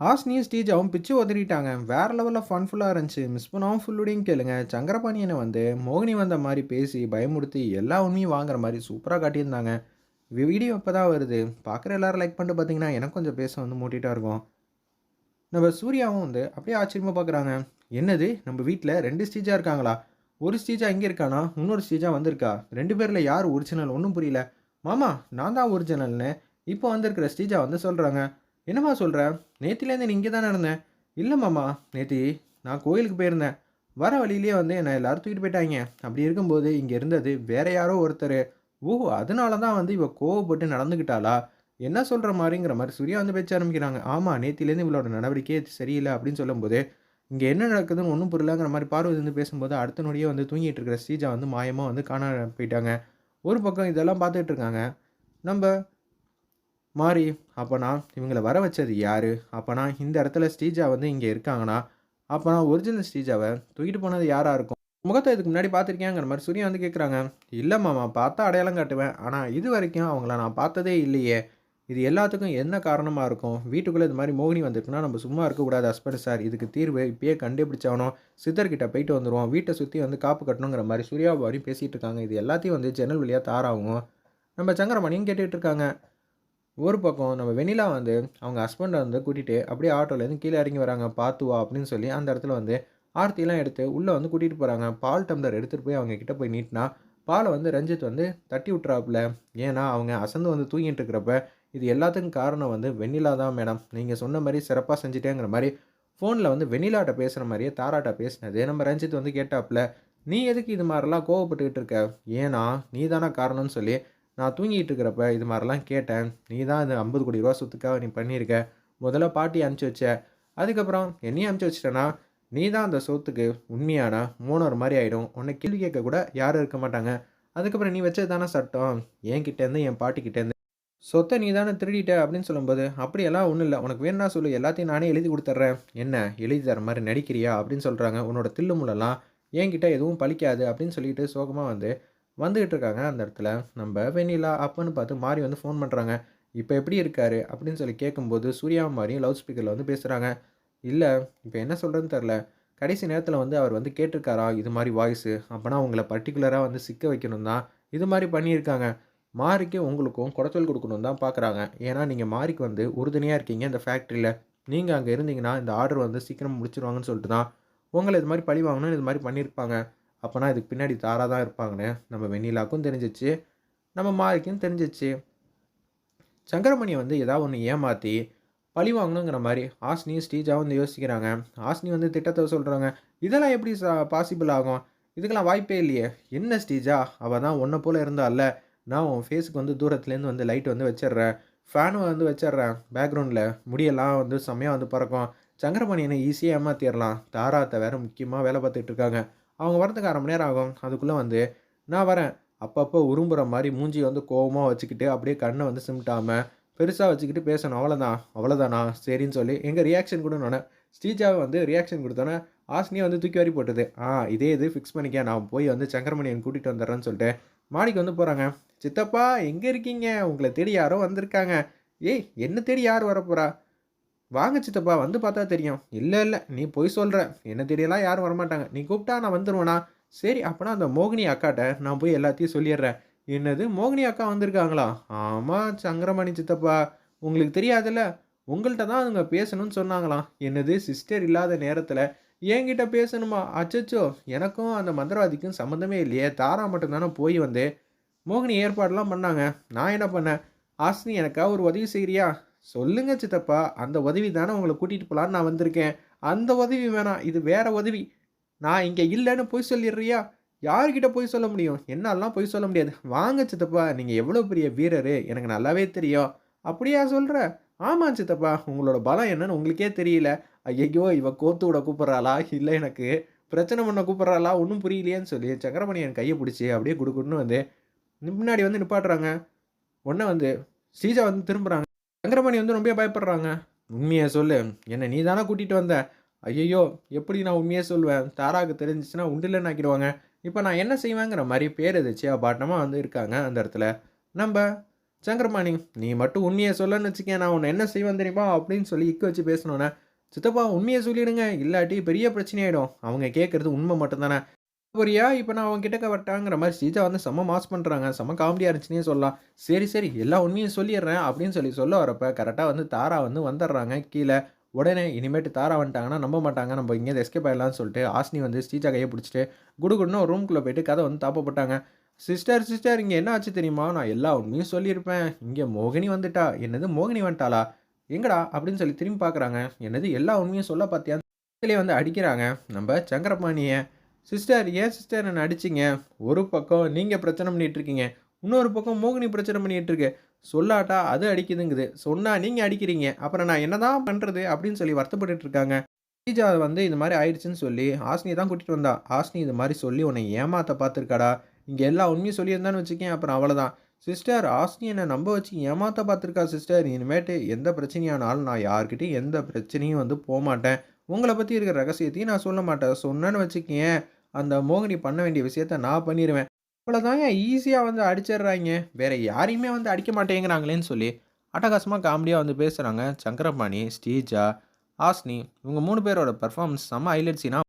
ஆஸ்னியும் ஸ்டீஜாவும் பிச்சு உதறிட்டாங்க. வேற லெவலில் ஃபன்ஃபுல்லாக இருந்துச்சு. மிஸ் பண்ணாமல் ஃபுல்லுடையும் கேளுங்க. சங்கரபாணியனை வந்து மோகினி வந்த மாதிரி பேசி பயமுறுத்தி எல்லா உண்மையும் வாங்குற மாதிரி சூப்பராக காட்டியிருந்தாங்க. வீடியோ இப்போ தான் வருது. பார்க்குற எல்லாரும் லைக் பண்ணிட்டு பார்த்தீங்கன்னா எனக்கு கொஞ்சம் பேச வந்து மூட்டிகிட்டா இருக்கும். நம்ம சூர்யாவும் வந்து அப்படியே ஆச்சரியமாக பார்க்குறாங்க என்னது? நம்ம வீட்டில் ரெண்டு ஸ்டீஜாக இருக்காங்களா? ஒரு ஸ்டீஜாக இங்கே இருக்கானா? இன்னொரு ஸ்டீஜாக வந்திருக்கா? ரெண்டு பேரில் யார் ஒரிஜினல் ஒன்றும் புரியல. மாமா நான் தான் ஒரிஜினல்னு இப்போ வந்திருக்கிற ஸ்டீஜா வந்து சொல்கிறாங்க என்னம்மா சொல்கிற நேத்திலேருந்து நீ இங்கே தானே இருந்தேன் இல்லை மாமா நேத்தி நான் கோயிலுக்கு போயிருந்தேன். வர வழியிலேயே வந்து என்னை எல்லாரும் தூக்கிட்டு போயிட்டாங்க. அப்படி இருக்கும்போது இங்கே இருந்தது வேற யாரோ ஒருத்தர். ஓ அதனால தான் வந்து இவள் கோவப்பட்டு நடந்துக்கிட்டாளா என்ன சொல்கிற மாதிரிங்கிற மாதிரி சூர்யா வந்து பேச்ச ஆரம்பிக்கிறாங்க. ஆமாம் நேத்திலேருந்து இவளோட நடவடிக்கையே சரியில்லை அப்படின்னு சொல்லும்போது இங்கே என்ன நடக்குதுன்னு ஒன்றும் புரியலங்கிற மாதிரி பார்வதி வந்து பேசும்போது அடுத்த நொடியே வந்து தூங்கிட்டு இருக்கிற ஸ்ரீஜா வந்து மாயமாக வந்து காண போயிட்டாங்க. ஒரு பக்கம் இதெல்லாம் பார்த்துட்டு இருக்காங்க. நம்ம மாறி அப்போனா இவங்களை வர வச்சது யார்? அப்போனா இந்த இடத்துல ஸ்ரீஜா வந்து இங்கே இருக்காங்கன்னா அப்போனா ஒரிஜினல் ஸ்ரீஜாவை தூக்கிட்டு போனது யாராக இருக்கும்? முகத்தை இதுக்கு முன்னாடி பார்த்துருக்கியாங்கிற மாதிரி சூரியன் வந்து கேட்குறாங்க இல்லை மாமா பார்த்தா அடையாளம் காட்டுவேன். ஆனால் இது வரைக்கும் அவங்கள நான் பார்த்ததே இல்லையே. இது எல்லாத்துக்கும் என்ன காரணமாக இருக்கும்? வீட்டுக்குள்ளே இது மாதிரி மோகினி வந்திருக்குன்னா நம்ம சும்மா இருக்கக்கூடாது ஹஸ்பண்ட் சார். இதுக்கு தீர்வு இப்பயே கண்டுபிடிச்சாகணும். சித்தர்கிட்ட போயிட்டு வந்துடுவோம் வீட்டை சுற்றி வந்து காப்பு கட்டணுங்கிற மாதிரி சூர்யா வரையும் பேசிகிட்டு இருக்காங்க. இது எல்லாத்தையும் வந்து ஜன்னல் வழியாக தாராகும் நம்ம சங்கரமணியும் கேட்டுக்கிட்டு இருக்காங்க. ஒரு பக்கம் நம்ம வெண்ணிலா வந்து அவங்க ஹஸ்பண்டை வந்து கூட்டிகிட்டு அப்படியே ஆட்டோலேருந்து கீழே இறங்கி வராங்க பார்த்து வா அப்படின்னு சொல்லி அந்த இடத்துல வந்து ஆர்த்திலாம் எடுத்து உள்ளே வந்து கூட்டிகிட்டு போகிறாங்க பால் டம்ளர் எடுத்துகிட்டு போய் அவங்க கிட்டே போய் நீட்டினா பாலை வந்து ரஞ்சித் வந்து தட்டி விட்றாப்புல ஏன்னா அவங்க அசந்து வந்து தூங்கிட்டு இருக்கிறப்ப இது எல்லாத்துக்கும் காரணம் வந்து வெண்ணிலா தான் மேடம். நீங்கள் சொன்ன மாதிரி சிறப்பாக செஞ்சிட்டேங்கிற மாதிரி ஃபோனில் வந்து வெண்ணிலாட்ட பேசுகிற மாதிரியே தாராட்ட பேசினது. நம்ம ரஞ்சித் வந்து கேட்டாப்புல நீ எதுக்கு இது மாதிரிலாம் கோவப்பட்டுக்கிட்டு இருக்க? ஏன்னா நீ தானே காரணம்னு சொல்லி நான் தூங்கிட்டு இருக்கிறப்ப இது மாதிரிலாம் கேட்டேன். நீ தான் இந்த ஐம்பது கோடி ரூபா சொத்துக்காக நீ பண்ணியிருக்க. முதல்ல பாட்டி அனுப்பிச்சி வச்ச. அதுக்கப்புறம் என்னையும் அனுப்பிச்சி வச்சிட்டேன்னா நீ தான் அந்த சொத்துக்கு உண்மையான மூணர் மாதிரி ஆகிடும் உன்னை கேள்வி கேட்க கூட யாரும் இருக்க மாட்டாங்க. அதுக்கப்புறம் நீ வச்சது தானே சட்டம். என் கிட்டேருந்து என் பாட்டிக்கிட்டேருந்து சொத்தை நீ தானே திருடிட்ட அப்படின்னு சொல்லும்போது அப்படியெல்லாம் ஒன்றும் இல்லை. உனக்கு வேணா சொல்லு. எல்லாத்தையும் நானே எழுதி கொடுத்துட்றேன். என்ன? எழுதி தர மாதிரி நடிக்கிறியா? அப்படின்னு சொல்கிறாங்க உன்னோட தில்லுமுள்ளெல்லாம் என்கிட்ட எதுவும் பழிக்காது அப்படின்னு சொல்லிட்டு சோகமாக வந்து வந்துகிட்டு இருக்காங்க அந்த இடத்துல. நம்ம வெண்ணிலா அப்பன்னு பார்த்து மாறி வந்து ஃபோன் பண்ணுறாங்க இப்போ எப்படி இருக்காரு? அப்படின்னு சொல்லி கேட்கும்போது சூர்யா மாதிரியும் லவுட் ஸ்பீக்கரில் வந்து பேசுகிறாங்க இல்லை இப்போ என்ன சொல்கிறேன்னு தெரில கடைசி நேரத்தில் வந்து அவர் வந்து கேட்டிருக்காரா? இது மாதிரி வாய்ஸு அப்போனா உங்களை பர்டிகுலராக வந்து சிக்க வைக்கணும் தான் இது மாதிரி பண்ணியிருக்காங்க. மாரிக்கு உங்களுக்கும் குடைச்சல் கொடுக்கணும் தான் பார்க்குறாங்க ஏன்னா நீங்கள் மாரிக்கு வந்து உறுதுணையாக இருக்கீங்க இந்த ஃபேக்ட்ரியில் நீங்கள் அங்கே இருந்தீங்கன்னா இந்த ஆர்டர் வந்து சீக்கிரம் முடிச்சிருவாங்கன்னு சொல்லிட்டு தான் உங்களை இது மாதிரி பழி வாங்கணும்னு இது மாதிரி பண்ணியிருப்பாங்க. அப்போனா இதுக்கு பின்னாடி தாரா தான் இருப்பாங்கன்னு நம்ம வெண்ணிலாக்கும் தெரிஞ்சிச்சு. நம்ம மாரிக்கும் தெரிஞ்சிச்சு. சங்கரமணியை வந்து ஏதாவது ஒன்று ஏமாற்றி பழி வாங்கணுங்கிற மாதிரி ஆஸ்னியும் ஸ்டீஜாவும் வந்து யோசிக்கிறாங்க. ஆஸ்னி வந்து திட்டத்தை சொல்கிறாங்க இதெல்லாம் எப்படி பாசிபிள் ஆகும்? இதுக்கெல்லாம் வாய்ப்பே இல்லையே. என்ன ஸ்டீஜா அவள் தான் ஒன்றை போல் இருந்தால நான் உன் ஃபேஸுக்கு வந்து தூரத்துலேருந்து வந்து லைட் வந்து வச்சிடுறேன். ஃபேனும் வந்து வச்சிடுறேன். பேக்ரவுண்டில் முடியெல்லாம் வந்து செம்மையாக வந்து பறக்கும். சங்கரமணியனை ஈஸியாக ஏமாற்றிடலாம் தாராத்தை வேறு முக்கியமாக வேலை பார்த்துட்டு இருக்காங்க. அவங்க வரதுக்கு அரை மணி நேரம் ஆகும். அதுக்குள்ளே வந்து நான் வரேன். அப்பப்போ உரும்புற மாதிரி மூஞ்சி வந்து கோவமாக வச்சுக்கிட்டு அப்படியே கண்ணை வந்து சிமிட்டாமல் பெருசாக வச்சுக்கிட்டு பேசணும். அவ்வளோதான் அவ்வளோதானா சரின்னு சொல்லி எங்கள் ரியாக்ஷன் கொடுனோடனே ஸ்ரீஜாவை வந்து ரியாக்ஷன் கொடுத்தோன்னே ஆசினியை வந்து தூக்கி வாரி போட்டது. ஆ இதே இது ஃபிக்ஸ் பண்ணிக்க நான் போய் வந்து சங்கரமணியன் கூட்டிகிட்டு வந்துடுறேன்னு சொல்லிட்டு மாடிக்கு வந்து போகிறாங்க சித்தப்பா எங்கே இருக்கீங்க? உங்களை தேடி யாரோ வந்திருக்காங்க. ஏய் என்ன தேடி யார் வரப்போறா? வாங்க சித்தப்பா வந்து பார்த்தா தெரியும். இல்லை இல்லை நீ போய் சொல்கிற என்ன தெரியலாம் யாரும் வரமாட்டாங்க. நீ கூப்பிட்டா நான் வந்துடுவேனா சரி அப்போனா அந்த மோகினி அக்காட்ட நான் போய் எல்லாத்தையும் சொல்லிடுறேன். என்னது மோகினி அக்கா வந்திருக்காங்களா? ஆமாம் சங்கரமணி சித்தப்பா. உங்களுக்கு தெரியாதுல்ல? உங்கள்கிட்ட தான் அவங்க பேசணும்னு சொன்னாங்களாம். என்னது சிஸ்டர் இல்லாத நேரத்தில் என்கிட்ட பேசணுமா? அச்சச்சோ எனக்கும் அந்த மந்திரவாதிக்கும் சம்மந்தமே இல்லையே. தாரா மட்டும்தானே போய் வந்து மோகினி ஏற்பாடெல்லாம் பண்ணாங்க. நான் என்ன பண்ணேன்? ஆஸ்னி எனக்காக ஒரு உதவி செய்கிறியா சொல்லுங்க சித்தப்பா அந்த உதவி தானே உங்களை கூட்டிகிட்டு போகலான்னு நான் வந்திருக்கேன். அந்த உதவி வேணாம் இது வேற உதவி. நான் இங்கே இல்லைன்னு போய் சொல்லிடுறியா? யார்கிட்ட போய் சொல்ல முடியும்? என்னெல்லாம் போய் சொல்ல முடியாது. வாங்க சித்தப்பா நீங்கள் எவ்வளோ பெரிய வீரர் எனக்கு நல்லாவே தெரியும். அப்படியா சொல்கிற ஆமாம் சித்தப்பா உங்களோட பலம் என்னன்னு உங்களுக்கே தெரியல. ஐயையோ இவ கோத்து விட கூப்பிட்றாளா? இல்லை எனக்கு பிரச்சனை பண்ண கூப்பிட்றாளா? ஒன்றும் புரியலையேன்னு சொல்லி சக்கரமணி என் கையை பிடிச்சி அப்படியே கொடுக்குன்னு வந்து முன்னாடி வந்து நிப்பாட்டுறாங்க. ஒன்றை வந்து ஸ்ரீஜா வந்து திரும்புகிறாங்க சங்கரமணி வந்து ரொம்ப பயப்படுறாங்க. உண்மையை சொல்லு. என்னை நீ தானே கூட்டிகிட்டு வந்த? ஐயையோ எப்படி நான் உண்மையை சொல்லுவேன் தாராவுக்கு தெரிஞ்சிச்சுன்னா உண்டில்லன்னு ஆக்கிடுவாங்க. இப்போ நான் என்ன செய்வேங்கிற மாதிரி பேர் எதிர்த்து அப்பாட்டமாக வந்து இருக்காங்க அந்த இடத்துல. நம்ம சங்கரமாணி நீ மட்டும் உண்மையை சொல்லன்னு வச்சுக்கேன். நான் உன்னை என்ன செய்வேன் தெரியுமா? அப்படின்னு சொல்லி இக்க வச்சு பேசணுன்னே சித்தப்பா உண்மையை சொல்லிடுங்க. இல்லாட்டி பெரிய பிரச்சனையாயிடும். அவங்க கேட்குறது உண்மை மட்டும்தானே. போறியா இப்போ நான் அவங்க கிட்டக்க வரட்டாங்கிற மாதிரி ஸ்ரீஜா வந்து செம்ம மாஸ் பண்ணுறாங்க செம்ம காமெடியாக இருந்துச்சுன்னே சொல்லலாம். சரி சரி எல்லா உண்மையும் சொல்லிடுறேன் அப்படின்னு சொல்லி சொல்ல வரப்போ கரெக்டாக வந்து தாரா வந்து வந்துடுறாங்க. கீழே உடனே இனிமேட்டு தாரா வந்துட்டாங்கன்னா நம்ப மாட்டாங்க. நம்ம இங்கேயே எஸ்கேப் ஆயிடலாம்னு சொல்லிட்டு ஆஸ்னி வந்து ஸ்ரீஜா கையை பிடிச்சிட்டு குடுகுடுன்னு ஒரு ரூம்குள்ளே போயிட்டு கதை வந்து தாப்பப்பட்டாங்க சிஸ்டர் சிஸ்டர் இங்கே என்ன ஆச்சு தெரியுமா? நான் எல்லா உண்மையும் சொல்லியிருப்பேன். இங்கே மோகினி வந்துட்டா. என்னது மோகினி வந்துட்டாளா? எங்கடா? அப்படின்னு சொல்லி திரும்பி பார்க்குறாங்க என்னது எல்லா உண்மையும் சொல்ல பார்த்தியா? வந்து அடிக்கிறாங்க. நம்ம சங்கரபாணியை சிஸ்டர் ஏன் சிஸ்டர் என்ன அடிச்சிங்க? ஒரு பக்கம் நீங்கள் பிரச்சனை பண்ணிகிட்ருக்கீங்க இருக்கீங்க இன்னொரு பக்கம் மோகினி பிரச்சனை பண்ணிகிட்ருக்கு சொல்லாட்டா அது அடிக்குதுங்குது. சொன்னால் நீங்கள் அடிக்கிறீங்க. அப்புறம் நான் என்னதான் பண்ணுறது அப்படின்னு சொல்லி வருத்தப்பட்டுட்டு இருக்காங்க. ஸ்ரீஜா வந்து இந்த மாதிரி ஆயிடுச்சுன்னு சொல்லி ஹாஸ்னி தான் கூட்டிகிட்டு வந்தா. ஹாஸ்னி இது மாதிரி சொல்லி உன்னை ஏமாத்த பார்த்துருக்காடா? இங்கே எல்லா உண்மையும் சொல்லியிருந்தான்னு வச்சுக்கேன் அப்புறம் அவ்வளோதான் சிஸ்டர் ஹாஸ்னி என்னை நம்ப வச்சு ஏமாத்த பார்த்துருக்கா சிஸ்டர்? இனிமேட்டு எந்த பிரச்சனையானாலும் நான் யார்கிட்டையும் எந்த பிரச்சனையும் வந்து போக மாட்டேன் உங்களை பற்றி இருக்கிற ரகசியத்தையும் நான் சொல்ல மாட்டேன். சொன்னேன்னு வச்சுக்கேன். அந்த மோகினி பண்ண வேண்டிய விஷயத்த நான் பண்ணிடுவேன் இவ்வளோதாங்க ஈஸியாக வந்து அடிச்சிடுறாங்க வேற யாரையுமே வந்து அடிக்க மாட்டேங்கிறாங்களேன்னு சொல்லி அட்டகாசமாக காமெடியாக வந்து பேசுகிறாங்க சங்கரபாணி ஸ்ரீஜா ஆஸ்னி இவங்க மூணு பேரோட பர்ஃபார்மன்ஸ் செம்ம ஹைலைட்ஸினா